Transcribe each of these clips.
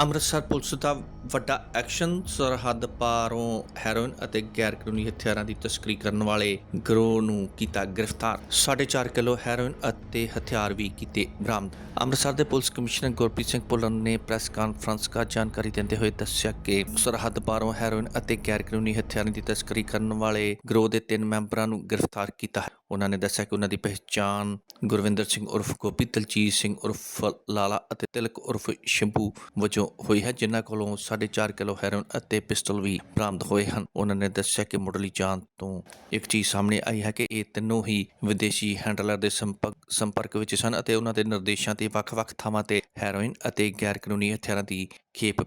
Amritsar police ਦਾ ਵੱਡਾ action ਸਰਹੱਦ ਪਾਰੋਂ heroin ਅਤੇ ਗੈਰ ਕਾਨੂੰਨੀ ਹਥਿਆਰਾਂ ਦੀ ਤਸਕਰੀ ਕਰਨ ਵਾਲੇ ਗਰੋਹ ਨੂੰ ਕੀਤਾ ਗ੍ਰਿਫਤਾਰ। 4.5 ਕਿਲੋ ਹੈਰੋਇਨ ਅਤੇ ਹਥਿਆਰ ਵੀ ਕੀਤੇ ਬਰਾਮਦ। ਅੰਮ੍ਰਿਤਸਰ ਦੇ ਪੁਲਿਸ ਕਮਿਸ਼ਨਰ ਗੁਰਪ੍ਰੀਤ ਸਿੰਘ ਭੁੱਲਰ ਨੇ ਪ੍ਰੈਸ ਕਾਨਫਰੰਸ ਕਾ ਜਾਣਕਾਰੀ ਦਿੰਦੇ ਹੋਏ ਦੱਸਿਆ ਕਿ ਸਰਹੱਦ ਪਾਰੋਂ ਹੈਰੋਇਨ ਅਤੇ ਗੈਰ ਕਾਨੂੰਨੀ ਹਥਿਆਰਾਂ ਦੀ ਤਸਕਰੀ ਕਰਨ ਵਾਲੇ ਗਰੋਹ ਦੇ ਤਿੰਨ ਮੈਂਬਰਾਂ ਨੂੰ ਗ੍ਰਿਫਤਾਰ ਕੀਤਾ ਹੈ। ਉਹਨਾਂ ਨੇ ਦੱਸਿਆ ਕਿ ਉਹਨਾਂ ਦੀ ਪਹਿਚਾਣ ਗੁਰਵਿੰਦਰ ਸਿੰਘ ਉਰਫ ਗੋਪੀ, ਦਲਜੀਤ ਸਿੰਘ ਉਰਫ ਲਾਲਾ ਅਤੇ ਤਿਲਕ ਉਰਫ ਸ਼ੰਭੂ ਵਜੋਂ ਹੋਈ ਹੈ, ਜਿਨ੍ਹਾਂ ਕੋਲੋਂ 4.5 ਕਿਲੋ ਹੈਰੋਇਨ ਅਤੇ ਪਿਸਟਲ ਵੀ ਬਰਾਮਦ ਹੋਏ ਹਨ। ਉਹਨਾਂ ਨੇ ਦੱਸਿਆ ਕਿ ਮੁੱਢਲੀ ਜਾਂਚ ਤੋਂ ਇੱਕ ਚੀਜ਼ ਸਾਹਮਣੇ ਆਈ ਹੈ ਕਿ ਇਹ ਤਿੰਨੋਂ ਹੀ ਵਿਦੇਸ਼ੀ ਹੈਂਡਲਰ ਦੇ ਸੰਪਰਕ ਸੰਪਰਕ ਵਿੱਚ ਸਨ ਅਤੇ ਉਹਨਾਂ ਦੇ ਨਿਰਦੇਸ਼ਾਂ ਤੇ ਵੱਖ-ਵੱਖ ਥਾਵਾਂ ਤੇ ਹੈਰੋਇਨ ਅਤੇ ਗੈਰ ਕਾਨੂੰਨੀ ਹਥਿਆਰਾਂ ਦੀ ਖੇਪ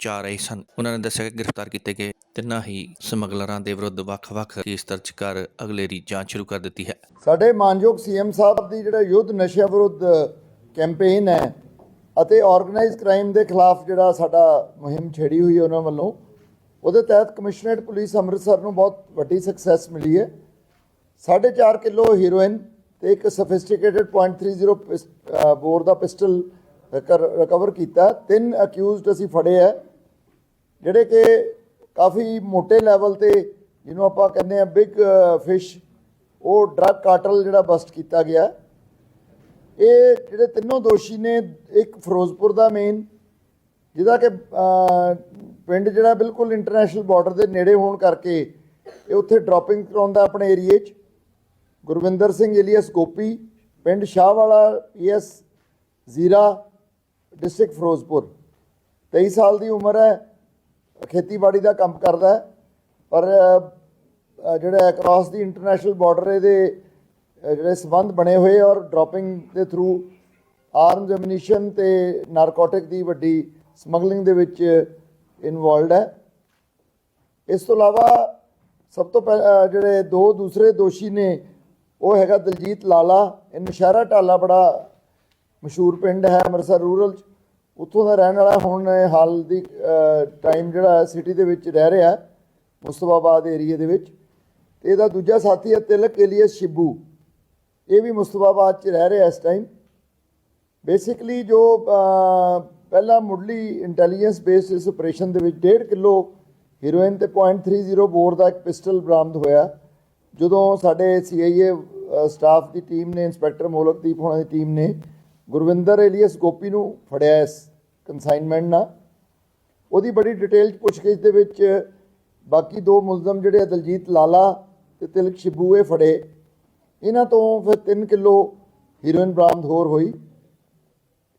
ਪਹੁੰਚਾ ਰਹੇ ਸਨ। ਉਹਨਾਂ ਨੇ ਦੱਸਿਆ ਕਿ ਗ੍ਰਿਫਤਾਰ ਕੀਤੇ ਗਏ ਤਿੰਨਾਂ ਹੀ ਸਮਗਲਰਾਂ ਦੇ ਵਿਰੁੱਧ ਵੱਖ-ਵੱਖ ਕੇਸ ਦਰਜ ਕਰ ਅਗਲੇਰੀ ਜਾਂਚ ਸ਼ੁਰੂ ਕਰ ਦਿੱਤੀ ਹੈ। ਸਾਡੇ ਮਾਨਯੋਗ ਸੀਐਮ ਸਾਹਿਬ ਦੀ ਜਿਹੜਾ ਯੁੱਧ ਨਸ਼ਿਆਂ ਵਿਰੁੱਧ ਕੈਂਪੇਨ ਹੈ ਅਤੇ ਆਰਗੇਨਾਈਜ਼ ਕ੍ਰਾਈਮ ਦੇ ਖਿਲਾਫ ਜਿਹੜਾ ਸਾਡਾ ਮੁਹਿੰਮ ਛੇੜੀ ਹੋਈ ਹੈ ਉਹਨਾਂ ਵੱਲੋਂ, ਉਹਦੇ ਤਹਿਤ ਕਮਿਸ਼ਨਰੇਟ ਪੁਲਿਸ ਅੰਮ੍ਰਿਤਸਰ ਨੂੰ ਬਹੁਤ ਵੱਡੀ ਸਕਸੈਸ ਮਿਲੀ ਹੈ। 4.5 ਕਿਲੋ ਹੀਰੋਇਨ ਤੇ ਇੱਕ ਸਫਿਸਟੀਕੇਟਡ .30 ਪਿਸ- ਬੋਰ ਦਾ ਪਿਸਟਲ ਰਿਕਵਰ ਕੀਤਾ। ਤਿੰਨ ਅਕਿਊਜ਼ਡ ਅਸੀਂ ਫੜੇ ਹੈ ਜਿਹੜੇ ਕਿ ਕਾਫੀ ਮੋٹے ਲੈਵਲ ਤੇ ਜਿਹਨੂੰ ਆਪਾਂ ਕਹਿੰਦੇ ਆ ਬਿਗ ਫਿਸ਼ ਉਹ ਡਰੱਗ ਕਾਰਟਲ ਜਿਹੜਾ ਬਸਟ ਕੀਤਾ ਗਿਆ। ਇਹ ਜਿਹੜੇ ਤਿੰਨੋਂ ਦੋਸ਼ੀ ਨੇ, ਇੱਕ ਫਿਰੋਜ਼ਪੁਰ ਦਾ ਮੇਨ ਜਿਹਦਾ ਕਿ ਪਿੰਡ ਜਿਹੜਾ ਬਿਲਕੁਲ ਇੰਟਰਨੈਸ਼ਨਲ ਬਾਰਡਰ ਦੇ ਨੇੜੇ ਹੋਣ ਕਰਕੇ ਇਹ ਉੱਥੇ ਡ੍ਰੌਪਿੰਗ ਕਰਾਉਂਦਾ ਆਪਣੇ ਏਰੀਏ 'ਚ। ਗੁਰਵਿੰਦਰ ਸਿੰਘ, ਏਲੀਅਸ ਗੋਪੀ, ਪਿੰਡ ਸ਼ਾਹਵਾਲਾ ਪੀਐਸ ਜ਼ੀਰਾ ਡਿਸਟ੍ਰਿਕਟ ਫਿਰੋਜ਼ਪੁਰ। 23 ਸਾਲ ਦੀ ਉਮਰ ਹੈ, ਖੇਤੀਬਾੜੀ ਦਾ ਕੰਮ ਕਰਦਾ ਹੈ, ਪਰ ਜਿਹੜਾ ਅਕ੍ਰੋਸ ਦੀ ਇੰਟਰਨੈਸ਼ਨਲ ਬਾਰਡਰ ਇਹਦੇ ਜਿਹੜੇ ਸਬੰਧ ਬਣੇ ਹੋਏ ਔਰ ਡ੍ਰੌਪਿੰਗ ਦੇ ਥਰੂ ਆਰਮਸ ਐਮਨੀਸ਼ਨ ਤੇ ਨਾਰਕੋਟਿਕ ਦੀ ਵੱਡੀ ਸਮਗਲਿੰਗ ਦੇ ਵਿੱਚ ਇਨਵੋਲਡ ਹੈ। ਇਸ ਤੋਂ ਇਲਾਵਾ ਸਭ ਤੋਂ ਪਹਿਲਾਂ ਜਿਹੜੇ ਦੋ ਦੂਸਰੇ ਦੋਸ਼ੀ ਨੇ, ਉਹ ਹੈਗਾ ਦਲਜੀਤ ਲਾਲਾ। ਇਹ ਨਸ਼ਹਿਰਾ ਢਾਲਾ ਬੜਾ ਮਸ਼ਹੂਰ ਪਿੰਡ ਹੈ ਅੰਮ੍ਰਿਤਸਰ ਰੂਰਲ ਚ। ਉੱਥੋਂ ਦਾ ਰਹਿਣ ਵਾਲਾ ਹੁਣ ਹਾਲ ਦੀ ਟਾਈਮ ਜਿਹੜਾ ਸਿਟੀ ਦੇ ਵਿੱਚ ਰਹਿ ਰਿਹਾ ਮੁਸਤਫਾਬਾਦ ਏਰੀਆ ਦੇ ਵਿੱਚ। ਤੇ ਇਹਦਾ ਦੂਜਾ ਸਾਥੀ ਹੈ ਤਿਲਕ ਏਲੀਅਸ ਸ਼ਿਬੂ। ਇਹ ਵੀ ਮੁਸਤਫਾਬਾਦ ਚ ਰਹਿ ਰਿਹਾ ਇਸ ਟਾਈਮ ਬੇਸਿਕਲੀ ਜੋ ਅਹ, ਪਹਿਲਾ ਮੁੱਢਲੀ ਇੰਟੈਲੀਜੈਂਸ ਬੇਸ ਇਸ ਆਪਰੇਸ਼ਨ ਦੇ ਵਿੱਚ 1.5 ਕਿਲੋ ਹੀਰੋਇਨ ਤੇ .30 ਬੋਰ ਦਾ ਇੱਕ ਪਿਸਟਲ ਬਰਾਮਦ ਹੋਇਆ। ਜਦੋਂ ਸਾਡੇ ਸੀਆਈਏ ਸਟਾਫ ਦੀ ਟੀਮ ਨੇ ਇੰਸਪੈਕਟਰ ਮੋਲਕਦੀਪ ਹੋਣਾ ਦੀ ਟੀਮ ਨੇ ਗੁਰਵਿੰਦਰ ਏਲੀਅਸ ਗੋਪੀ ਨੂੰ ਫੜਿਆ ਇਸ ਕਨਸਾਈਨਮੈਂਟ ਨਾਲ। ਉਹਦੀ ਬੜੀ ਡਿਟੇਲ ਚ ਪੁੱਛਗਿੱਛ ਦੇ ਵਿੱਚ ਬਾਕੀ ਦੋ ਮੁਲਜ਼ਮ ਜਿਹੜੇ ਆ, ਦਲਜੀਤ ਲਾਲਾ ਤੇ ਤਿਲਕ ਸ਼ਿਬੂ ਫੜੇ। ਇਹਨਾਂ ਤੋਂ ਫਿਰ 3 ਕਿਲੋ ਹੀਰੋਇਨ ਬਰਾਮਦ ਹੋਰ ਹੋਈ।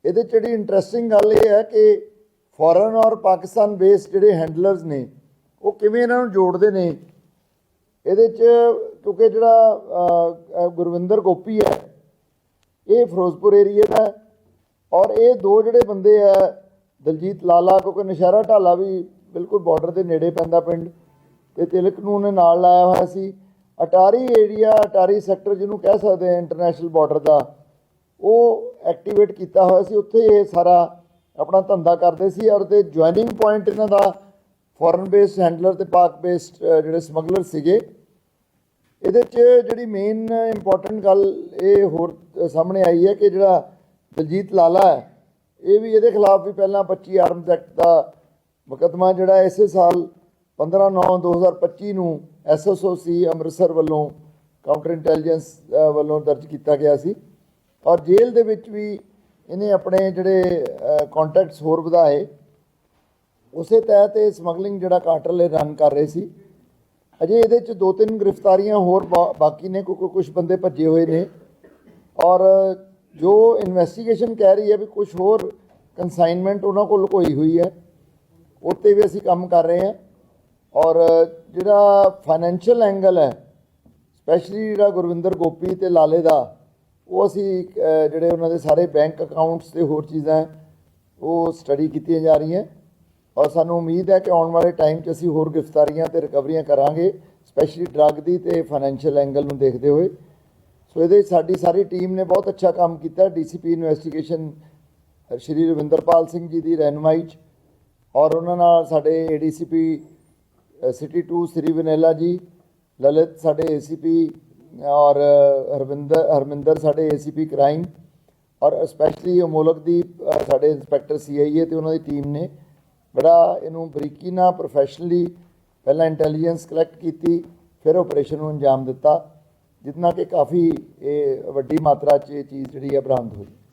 ਇਹਦੇ 'ਚ ਜਿਹੜੀ ਇੰਟਰਸਟਿੰਗ ਗੱਲ ਇਹ ਹੈ ਕਿ ਫੋਰਨ ਔਰ ਪਾਕਿਸਤਾਨ ਬੇਸ ਜਿਹੜੇ ਹੈਂਡਲਰਸ ਨੇ, ਉਹ ਕਿਵੇਂ ਇਹਨਾਂ ਨੂੰ ਜੋੜਦੇ ਨੇ? ਇਹਦੇ 'ਚ ਕਿਉਂਕਿ ਜਿਹੜਾ ਗੁਰਵਿੰਦਰ ਗੋਪੀ ਹੈ ਇਹ ਫਿਰੋਜ਼ਪੁਰ ਏਰੀਆ ਦਾ ਔਰ ਇਹ ਦੋ ਜਿਹੜੇ ਬੰਦੇ ਆ, ਦਲਜੀਤ ਲਾਲਾ, ਕਿਉਂਕਿ ਨਸ਼ਹਿਰਾ ਢਾਲਾ ਵੀ ਬਿਲਕੁਲ ਬਾਰਡਰ ਦੇ ਨੇੜੇ ਪੈਂਦਾ ਪਿੰਡ ਤੇ ਤਿਲਕ ਨੂੰ ਉਹਨੇ ਨਾਲ ਲਾਇਆ ਹੋਇਆ ਸੀ। ਅਟਾਰੀ ਏਰੀਆ ਅਟਾਰੀ ਸੈਕਟਰ ਜਿਹਨੂੰ ਕਹਿ ਸਕਦੇ ਆ ਇੰਟਰਨੈਸ਼ਨਲ ਬਾਰਡਰ ਦਾ, ਉਹ ਐਕਟੀਵੇਟ ਕੀਤਾ ਹੋਇਆ ਸੀ। ਉੱਥੇ ਇਹ ਸਾਰਾ ਆਪਣਾ ਧੰਦਾ ਕਰਦੇ ਸੀ ਔਰ ਤੇ ਜੁਆਇਨਿੰਗ ਪੁਆਇੰਟ ਇਹਨਾਂ ਦਾ ਫੋਰਨ ਬੇਸਡ ਹੈਂਡਲਰ ਤੇ ਪਾਕ ਬੇਸਡ ਜਿਹੜੇ ਸਮਗਲਰ ਸੀਗੇ ਇਹਦੇ 'ਚ ਜਿਹੜੀ ਮੇਨ ਇੰਪੋਰਟੈਂਟ ਗੱਲ ਇਹ ਹੋਰ ਸਾਹਮਣੇ ਆਈ ਹੈ ਕਿ ਜਿਹੜਾ ਦਲਜੀਤ ਲਾਲਾ ਹੈ, ਇਹ ਵੀ ਇਹਦੇ ਖਿਲਾਫ ਵੀ ਪਹਿਲਾਂ 25 ਆਰਮਸ ਐਕਟ ਦਾ ਮੁਕੱਦਮਾ ਜਿਹੜਾ ਇਸੇ ਸਾਲ 15/9/2025 ਨੂੰ ਐਸਐਸਓਸੀ ਅੰਮ੍ਰਿਤਸਰ ਵੱਲੋਂ ਕਾਊਂਟਰ ਇੰਟੈਲੀਜੈਂਸ ਵੱਲੋਂ ਦਰਜ ਕੀਤਾ ਗਿਆ ਸੀ। ਔਰ ਜੇਲ੍ਹ ਦੇ ਵਿੱਚ ਵੀ ਇਹਨੇ ਆਪਣੇ ਜਿਹੜੇ ਕੰਟੈਕਟਸ ਹੋਰ ਵਧਾਏ। ਉਸੇ ਤਹਿਤ ਇਹ ਸਮਗਲਿੰਗ ਜਿਹੜਾ ਕਾਟਰਲੇ ਇਹ ਰਨ ਕਰ ਰਹੇ ਸੀ। ਅਜੇ ਇਹਦੇ ਚ ਦੋ ਤਿੰਨ ਗ੍ਰਿਫਤਾਰੀਆਂ ਹੋਰ ਬਾ- ਬਾਕੀ ਨੇ ਕਿਉਂਕਿ ਕੁਝ ਬੰਦੇ ਭੱਜੇ ਹੋਏ ਨੇ। ਔਰ ਜੋ ਇਨਵੈਸਟੀਗੇਸ਼ਨ ਕਹਿ ਰਹੀ ਹੈ ਵੀ ਕੁਝ ਹੋਰ ਕਨਸਾਈਨਮੈਂਟ ਉਹਨਾਂ ਕੋਲ ਲੁਕੋਈ ਹੋਈ ਹੈ, ਉੱਤੇ ਵੀ ਅਸੀਂ ਕੰਮ ਕਰ ਰਹੇ ਹਾਂ। ਔਰ ਜਿਹੜਾ ਫਾਈਨੈਂਸ਼ੀਅਲ ਐਂਗਲ ਹੈ ਸਪੈਸ਼ਲੀ ਜਿਹੜਾ ਗੁਰਵਿੰਦਰ ਗੋਪੀ ਤੇ ਲਾਲੇ ਦਾ, ਉਹ ਅਸੀਂ ਜਿਹੜੇ ਉਹਨਾਂ ਦੇ ਸਾਰੇ ਬੈਂਕ ਅਕਾਊਂਟਸ ਤੇ ਹੋਰ ਚੀਜ਼ਾਂ, ਉਹ ਸਟੱਡੀ ਕੀਤੀਆਂ ਜਾ ਰਹੀਆਂ। ਔਰ ਸਾਨੂੰ ਉਮੀਦ ਹੈ ਕਿ ਆਉਣ ਵਾਲੇ ਟਾਈਮ 'ਚ ਅਸੀਂ ਹੋਰ ਗ੍ਰਿਫਤਾਰੀਆਂ ਤੇ ਰਿਕਵਰੀਆਂ ਕਰਾਂਗੇ ਸਪੈਸ਼ਲੀ ਡਰੱਗ ਦੀ ਤੇ ਫਾਈਨੈਂਸ਼ੀਅਲ ਐਂਗਲ ਨੂੰ ਦੇਖਦੇ ਹੋਏ। ਸੋ ਇਹਦੇ ਸਾਡੀ ਸਾਰੀ ਟੀਮ ਨੇ ਬਹੁਤ ਅੱਛਾ ਕੰਮ ਕੀਤਾ। ਡੀਸੀਪੀ ਇਨਵੈਸਟੀਗੇਸ਼ਨ ਸ਼੍ਰੀ ਰਵਿੰਦਰਪਾਲ ਸਿੰਘ ਜੀ ਦੀ ਰਹਿਨੁਮਾਈ 'ਚ ਔਰ ਉਹਨਾਂ ਨਾਲ ਸਾਡੇ ਏਡੀਸੀਪੀ ਸਿਟੀ 2 ਸ੍ਰੀ ਵਿਨੇਲਾ ਜੀ, ਲਲਿਤ ਸਾਡੇ ਏਸੀਪੀ ਔਰ ਹਰਵਿੰਦਰ, ਹਰਮਿੰਦਰ ਸਾਡੇ ਏਸੀਪੀ ਕ੍ਰਾਈਮ ਔਰ ਸਪੈਸ਼ਲੀ ਅਮੋਲਕ ਦੀ ਸਾਡੇ ਇੰਸਪੈਕਟਰ ਸੀਆਈਏ ਤੇ ਉਹਨਾਂ ਦੀ ਟੀਮ ਨੇ ਬੜਾ ਇਹਨੂੰ ਬਰੀਕੀ ਨਾਲ ਪ੍ਰੋਫੈਸ਼ਨਲੀ ਪਹਿਲਾਂ ਇੰਟੈਲੀਜੈਂਸ ਕਲੈਕਟ ਕੀਤੀ, ਫਿਰ ਆਪਰੇਸ਼ਨ ਨੂੰ ਅੰਜਾਮ ਦਿੱਤਾ ਜਿਤਨਾ ਕਿ ਕਾਫੀ ਇਹ ਵੱਡੀ ਮਾਤਰਾ 'ਚ ਇਹ ਚੀਜ਼ ਜਿਹੜੀ ਹੈ ਬਰਾਮਦ ਹੋਈ।